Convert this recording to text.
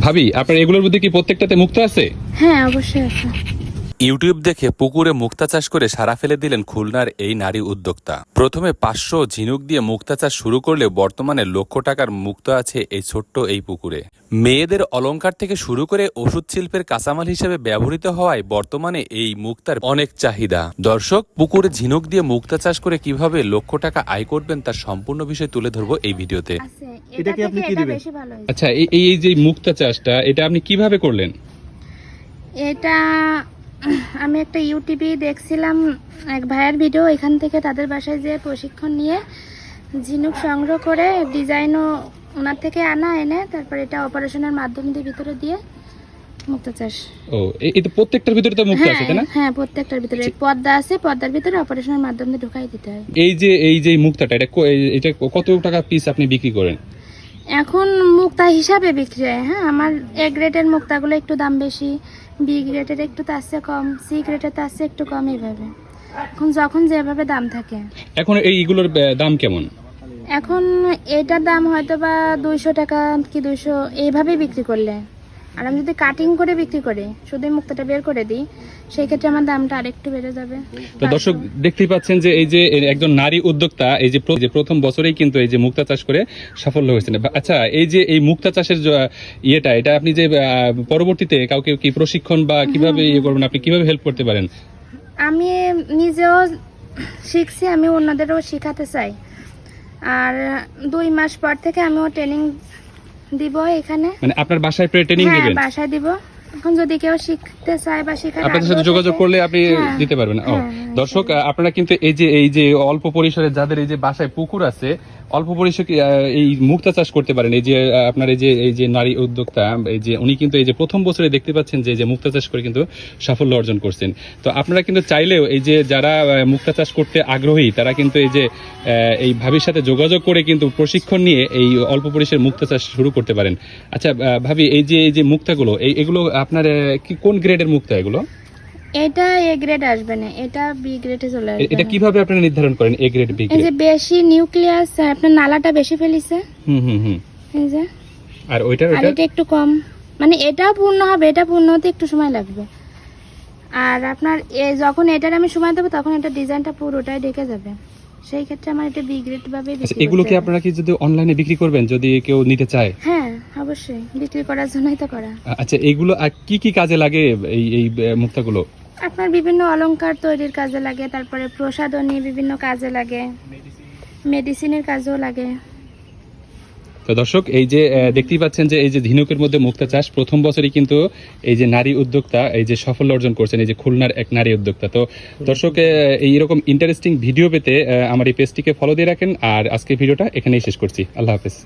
ভাবি আপনার এগুলোর মধ্যে কি প্রত্যেকটাতে মুক্ত আছে? হ্যাঁ অবশ্যই আছে। ইউটিউব দেখে পুকুরে মুক্তা চাষ করে সারা ফেলে দিলেন খুলনার এই নারী উদ্যোক্তা। প্রথমে পাঁচশো ঝিনুক দিয়ে মুক্তা চাষ শুরু করলে বর্তমানে লক্ষ টাকার মুক্ত আছে এই ছোট্ট এই পুকুরে। মেয়েদের অলঙ্কার থেকে শুরু করে ওষুধ শিল্পের কাঁচামাল হিসেবে ব্যবহৃত হওয়ায় বর্তমানে এই মুক্তার অনেক চাহিদা। দর্শক পুকুরে ঝিনুক দিয়ে মুক্তা চাষ করে কীভাবে লক্ষ টাকা আয় করবেন তার সম্পূর্ণ বিষয় তুলে ধরবো এই ভিডিওতে। এটা কি আপনি দিবেন? আচ্ছা এই এই- এই যে মুক্তা চাষটা এটা আপনি কীভাবে করলেন? এটা আমি একটা ইউটিউবে দেখছিলাম এক ভাইয়ের ভিডিও এখান থেকে তাদের বাসায় যে প্রশিক্ষণ নিয়ে ঝিনুক সংগ্রহ করে ডিজাইনও ওনার থেকে আনা এনে তারপর এটা অপারেশনের মাধ্যম দিয়ে ভিতরে দিয়ে মুক্ত চাষ। ও এই- এই তো প্রত্যেকটার ভিতরে তো মুক্ত আছে তাই না? হ্যাঁ প্রত্যেকটার ভিতরে পর্দা আছে পর্দার ভিতরে অপারেশনের মাধ্যম ঢুকাই দিতে হয়। এই যে এই যে মুক্তাটা এটা এটা কত টাকা পিস আপনি বিক্রি করেন? এখন মুক্তা হিসাবে বিক্রি হয় হ্যাঁ? আমার এ গ্রেডের মুক্তাগুলো একটু দাম বেশি বি গ্রেডের একটু তার চেয়ে কম সি গ্রেডের তার চেয়ে একটু কম এইভাবে এখন যখন যেভাবে দাম থাকে। এখন এইগুলোর দাম কেমন? এখন এটার দাম হয়তো বা দুইশো টাকা কি দুইশো এইভাবেই বিক্রি করলে। আর আমি যদি কাটিং করে বিক্রি করি শুধু মুক্তাটা বের করে দিই সেই ক্ষেত্রে আমার দামটা আরেকটু বেড়ে যাবে। তো দর্শক দেখতেই পাচ্ছেন যে এই যে একজন নারী উদ্যোক্তা এই যে প্রথম বছরেই কিন্তু এই যে মুক্তা চাষ করে সাফল্য হয়েছেন। আচ্ছা এই যে এই মুক্তা চাষের ইয়েটা এটা আপনি যে পরবর্তীতে কাউকে কি প্রশিক্ষণ বা কীভাবে ইয়ে করবেন আপনি কীভাবে হেল্প করতে পারেন? আমি নিজেও শিখছি আমি অন্যদেরও শেখাতে চাই। আর দুই মাস পর থেকে আমিও ট্রেনিং দিব এখানে। মানে আপনার বাসায় ট্রেনিং হ্যাঁ বাসায় দিব। এখন যদি কেউ শিখতে চায় বা শেখার আপনাদের সাথে যোগাযোগ করলে আপনি হ্যাঁ। দিতে পারবেন। হ্যাঁ, হ্যাঁ, দর্শক আপনারা কিন্তু এই যে এই যে অল্প পরিসরে যাদের এই যে বাসায় পুকুর আছে অল্প পরিসরে এই মুক্তা চাষ করতে পারেন। এই যে আপনার এই যে এই যে নারী উদ্যোক্তা, এই যে উনি কিন্তু এই যে প্রথম বছরে দেখতে পাচ্ছেন যে যে মুক্তা চাষ করে কিন্তু সাফল্য অর্জন করছেন। তো আপনারা কিন্তু চাইলেও এই যে যারা মুক্তা চাষ করতে আগ্রহী, তারা কিন্তু এই যে এই ভাবির সাথে যোগাযোগ করে কিন্তু প্রশিক্ষণ নিয়ে এই অল্প পরিসরে মুক্তা চাষ শুরু করতে পারেন। আচ্ছা ভাবি, এই যে এই যে মুক্তাগুলো, এই, এগুলো আপনার কি কোন গ্রেডের মুক্তা এগুলো? এটা এ গ্রেড আসবে না এটা বি গ্রেডে চলে আসবে এটা কীভাবে আপনারা নির্ধারণ করেন এ গ্রেড বি গ্রেড এই যে বেশি নিউক্লিয়াস আপনার নালাটা বেশি ফেলিছে। হুম হুম হুম। এই যে। আর ওইটার ওইটা এটা একটু কম। মানে এটাও পূর্ণ হবে এটা পূর্ণ হতে একটু সময় লাগবে। আর আপনার এ যখন এটার আমি সময় দেবো তখন এটা ডিজাইনটা পুরোটাই ঢেকে যাবে। সেই ক্ষেত্রে আমার এটা বি গ্রেড ভাবে এগুলো কি আপনারা কি যদি অনলাইনে বিক্রি করবেন যদি কেউ নিতে চায়? হ্যাঁ অবশ্যই। বিক্রি করার জন্যই তো করা। আচ্ছা এগুলো আর কি কি কাজে লাগে এই এই মুক্তাগুলো? আপনার বিভিন্ন অলংকার তৈরির কাজে লাগে, তারপরে প্রসাধনী বিভিন্ন কাজে লাগে, মেডিসিনের কাজেও লাগে। তো দর্শক, এই যে দেখতেই পাচ্ছেন যে এই যে ঝিনুকের মধ্যে মুক্তা চাষ, প্রথম বছরই কিন্তু এই যে নারী উদ্যোক্তা, এই যে সাফল্য অর্জন করছেন, এই যে খুলনার এক নারী উদ্যোক্তা। তো দর্শক এইরকম ইন্টারেস্টিং ভিডিও পেতে আমার এই পেজটিকে ফলো দিয়ে রাখেন, আর আজকে ভিডিওটা এখানেই শেষ করছি। আল্লাহ হাফেজ।